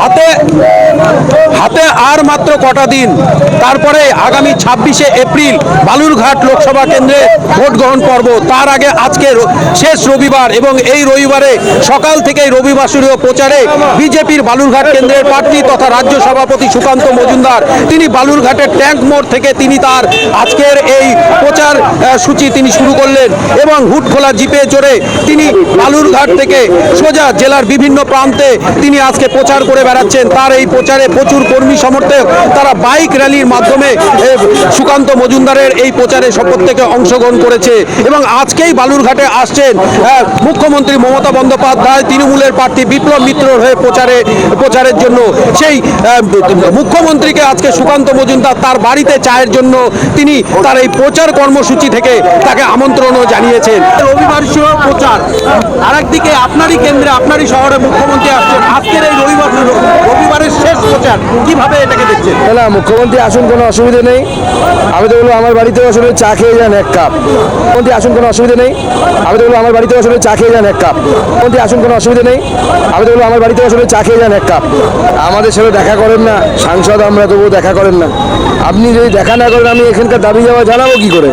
হাতে হাতে আর মাত্র কটা দিন। তারপরে আগামী ছাব্বিশে এপ্রিল বালুরঘাট লোকসভা কেন্দ্রে ভোট গ্রহণ পর্ব। তার আগে আজকে শেষ রবিবার এবং এই রবিবারে সকাল থেকেই রবিবাসরীয় প্রচারে বিজেপির বালুরঘাট কেন্দ্রের প্রার্থী তথা রাজ্য সভাপতি সুকান্ত মজুমদার। তিনি বালুরঘাটের ট্যাঙ্ক মোড় থেকে তিনি তার আজকের এই প্রচার সূচি তিনি শুরু করলেন এবং হুটখোলা জিপে চড়ে তিনি বালুরঘাট থেকে সোজা জেলার বিভিন্ন প্রান্তে তিনি আজকে প্রচার করে বেড়াচ্ছেন, তার এই প্রচারে প্রচুর কর্মী সমর্থক। তারা বাইক র্যালির মাধ্যমে সুকান্ত মজুমদারের এই প্রচারে থেকে অংশগ্রহণ করেছে এবং আজকেই বালুরঘাটে আসছেন মুখ্যমন্ত্রী মমতা বন্দ্যোপাধ্যায়, তৃণমূলের প্রার্থী বিপ্লব মিত্রর হয়ে প্রচারে, প্রচারের জন্য। সেই মুখ্যমন্ত্রীকে আজকে সুকান্ত মজুমদার তার বাড়িতে চায়ের জন্য তিনি তার এই প্রচার কর্মসূচি থেকে তাকে আমন্ত্রণও জানিয়েছেন। রবিবার প্রচার। আর একদিকে আপনারই কেন্দ্রে, আপনারই শহরে মুখ্যমন্ত্রী আসছেন। আজকের এই রবিবার রবিবারের শেষ প্রচার, কীভাবে এটাকে দেখছেন? না মুখ্যমন্ত্রী আসুন, কোনো অসুবিধা নেই। আমি তো বলব, আমার বাড়িতে আসলে চা খেয়ে যান এক কাপ। মুখ্যমন্ত্রী আসুন, কোনো অসুবিধা নেই। আমি তো বলব, আমার বাড়িতে আসলে চা খেয়ে যান এক কাপ। মুখ্যমন্ত্রী আসুন, কোনো অসুবিধা নেই। আমি তো বলব, আমার বাড়িতে আসলে চা খেয়ে যান এক কাপ। আমাদের সাথে দেখা করেন না, সাংসদ আমরা তবুও দেখা করেন না। আপনি যদি দেখা না করেন, আমি এখানকার দাবি যাওয়া জানাব কি করে?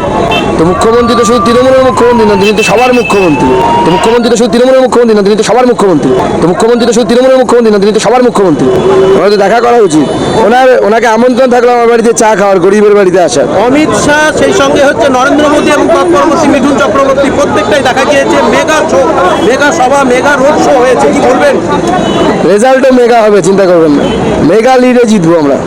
তো মুখ্যমন্ত্রী তো শুধু তৃণমূলের মুখ্যমন্ত্রী না তিনি তো সবার মুখ্যমন্ত্রী। তো মুখ্যমন্ত্রী তো শুধু তৃণমূলের মুখ্যমন্ত্রী না তিনি তো সবার মুখ্যমন্ত্রী। তো মুখ্যমন্ত্রী তো শুধু তৃণমূলের মুখ্যমন্ত্রী না তিনি তো সবার মুখ্যমন্ত্রী। ওনার তো দেখা করা উচিত। ওনার ওনাকে আমন্ত্রণ থাকল আমার বাড়িতে চা খাওয়ার গরিবের বাড়িতে আসার। অমিত শাহ সেই সঙ্গে হচ্ছে নরেন্দ্র মোদী এবং তৎপরবর্তী মিঠুন চক্রবর্তী প্রত্যেকটাই দেখা গিয়েছে মেগা শো মেগা সভা মেগা রোড শো হয়েছে কি বলবেন? রেজাল্টও মেগা হবে চিন্তা করবেন না। মেগা লিডে জিতবো আমরা।